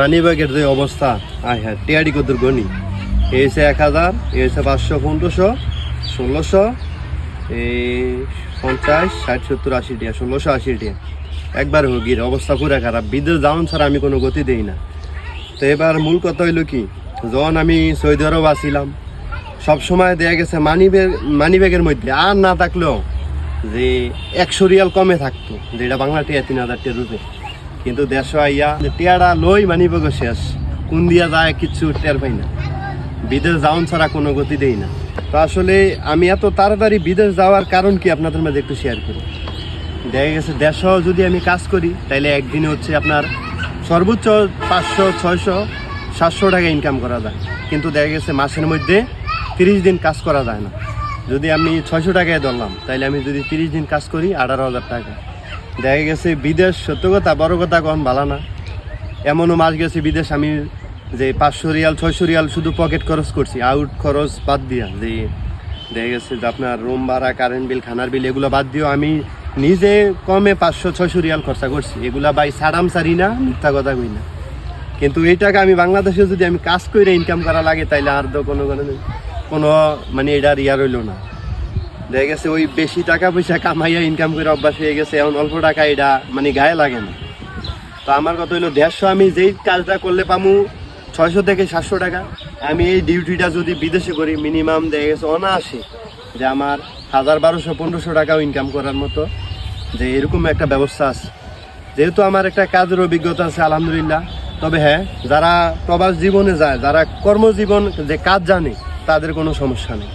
মানিব্যাগের যে অবস্থা, আয় হ্যাঁ টিয়ারি কত গণি এ হচ্ছে এক হাজার এ হচ্ছে পাঁচশো, পনেরোশো, ষোলোশো, এই পঞ্চাশ, ষাট, সত্তর, আশি টিয়া, ষোলোশো, আশি টিয়া। একবার হোগির অবস্থা পুরা খারাপ। বিদেশ যাওন ছাড়া আমি কোনো গতি দেই না। তো এবার মূল কথা হইল কি, যখন আমি সৌদি আরব আসিলাম সবসময় দেয়া গেছে মানি ব্যাগ, মানি ব্যাগের মধ্যে। আর না থাকলেও যে একশো রিয়াল কমে থাকতো, যেটা বাংলা টিয়া, তিন হাজার টিয়া রূপে। কিন্তু দেশ আইয়া টিয়াটা লই মানি শেষ। কোন দিয়া যায় কিচ্ছু টের পাই না। বিদেশ যাওন ছাড়া কোনো গতি দেই না। তো আসলে আমি এত তাড়াতাড়ি বিদেশ যাওয়ার কারণ কি আপনাদের মাঝে একটু শেয়ার করি। দেখা গেছে দেড়শো যদি আমি কাজ করি তাহলে একদিনে হচ্ছে আপনার সর্বোচ্চ পাঁচশো, ছয়শো, সাতশো টাকা ইনকাম করা যায়। কিন্তু দেখা গেছে মাসের মধ্যে তিরিশ দিন কাজ করা যায় না। যদি আমি ছয়শো টাকায় ধরলাম তাহলে আমি যদি তিরিশ দিন কাজ করি, আঠারো হাজার টাকা। দেখা গেছে বিদেশ, সত্য কথা, বড় কথা কখন ভালো না। এমনও মাস গেছে বিদেশ, আমি যে পাঁচশো রিয়াল, ছয়শো রিয়াল শুধু পকেট খরচ করছি আউট খরচ বাদ দিয়া, যে দেখা গেছে যে আপনার রুম ভাড়া কারেন্ট বিল খানার বিল এগুলো বাদ দিয়েও আমি নিজে কমে পাঁচশো, ছয়শো রিয়াল খরচা করছি। এগুলা বাই সারাম সারি না, মিথ্যা কথা কই না। কিন্তু এই টাকা আমি বাংলাদেশে যদি আমি কাজ করে ইনকাম করা লাগে, তাইলে আর তো কোনো কোনো কোনো মানে এটা ইয়া রইল না। দেখা গেছে ওই বেশি টাকা পয়সা কামাইয়া ইনকাম করে অভ্যাস হয়ে গেছে, এখন অল্প টাকা এটা মানে গায়ে লাগে না। তো আমার কথা হলো দেড়শো আমি যেই কাজটা করলে পামু, ছয়শো থেকে সাতশো টাকা। আমি এই ডিউটিটা যদি বিদেশে করি মিনিমাম দেখা গেছে অনায়াসে যে আমার হাজার বারোশো, পনেরোশো টাকাও ইনকাম করার মতো যে এরকম একটা ব্যবস্থা আছে। যেহেতু আমার একটা কাজের অভিজ্ঞতা আছে, আলহামদুলিল্লাহ। তবে হ্যাঁ যারা প্রবাস জীবনে যায়, যারা কর্মজীবন যে কাজ জানে, তাদের কোনো সমস্যা নেই।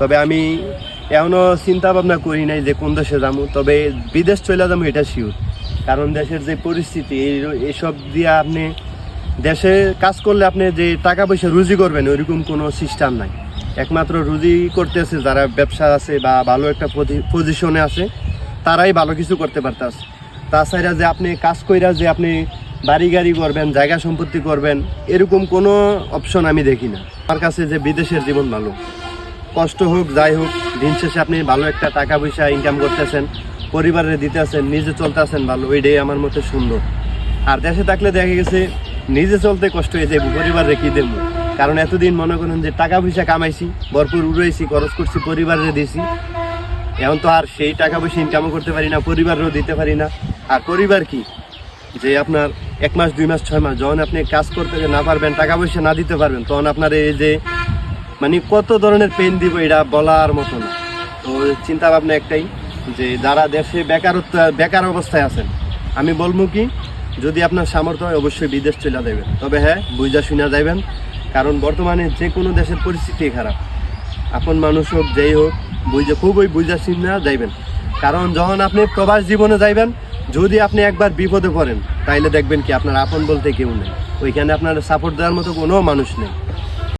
তবে আমি এখনও চিন্তা ভাবনা করি নাই যে কোন দেশে যাব তবে বিদেশ চলে যাব এটা শিওর কারণ দেশের যে পরিস্থিতি এইসব দিয়ে আপনি দেশে কাজ করলে আপনি যে টাকা পয়সা রুজি করবেন, ওইরকম কোনো সিস্টেম নাই। একমাত্র রুজি করতেছে যারা ব্যবসা আছে বা ভালো একটা পজিশনে আছে, তারাই ভালো কিছু করতে পারতেছে। তাছাড়া যে আপনি কাজ কইরা যে আপনি বাড়ি গাড়ি করবেন, জায়গা সম্পত্তি করবেন, এরকম কোনো অপশন আমি দেখি না। আমার কাছে যে বিদেশের জীবন ভালো। কষ্ট হোক, যাই হোক, দিন শেষে আপনি ভালো একটা টাকা পয়সা ইনকাম করতেছেন, পরিবারে দিতেছেন, নিজে চলতে চলতেছেন ভালো, ওইটাই আমার মতে সুন্দর। আর দেশে থাকলে দেখা গেছে, নিজে চলতে কষ্ট হয়ে যায় পরিবার রেখে দেবো? কারণ এতদিন মনে করেন যে টাকা পয়সা কামাইছি, ভরপুর উড়াইছি, খরচ করছি, পরিবারে দিছি। এখন তো আর সেই টাকা পয়সা ইনকামও করতে পারি না, পরিবারও দিতে পারি না। আর পরিবার কি? যে আপনার এক মাস, দুই মাস, ছয় মাস, যখন আপনি কাজ করতে না পারবেন, টাকা পয়সা না দিতে পারবেন, তখন আপনার এই যে মানে কত ধরনের পেন দিব এটা বলার মতো না। তো চিন্তা ভাবনা একটাই যে যারা দেশে বেকারত্ব, বেকার অবস্থায় আছেন, আমি বলব কি, যদি আপনার সামর্থ্য হয় অবশ্যই বিদেশ চলে যাবেন। তবে হ্যাঁ বুঝা শুনা যাবেন কারণ বর্তমানে যে কোনো দেশের পরিস্থিতি খারাপ। আপন মানুষ হোক, যেই হোক, বুঝে, খুবই বুঝা শুনা যাইবেন। কারণ যখন আপনি প্রবাস জীবনে যাইবেন, যদি আপনি একবার বিপদে পড়েন, তাইলে দেখবেন কি আপনার আপন বলতে কেউ নেই। ওইখানে আপনার সাপোর্ট দেওয়ার মতো কোনো মানুষ নেই।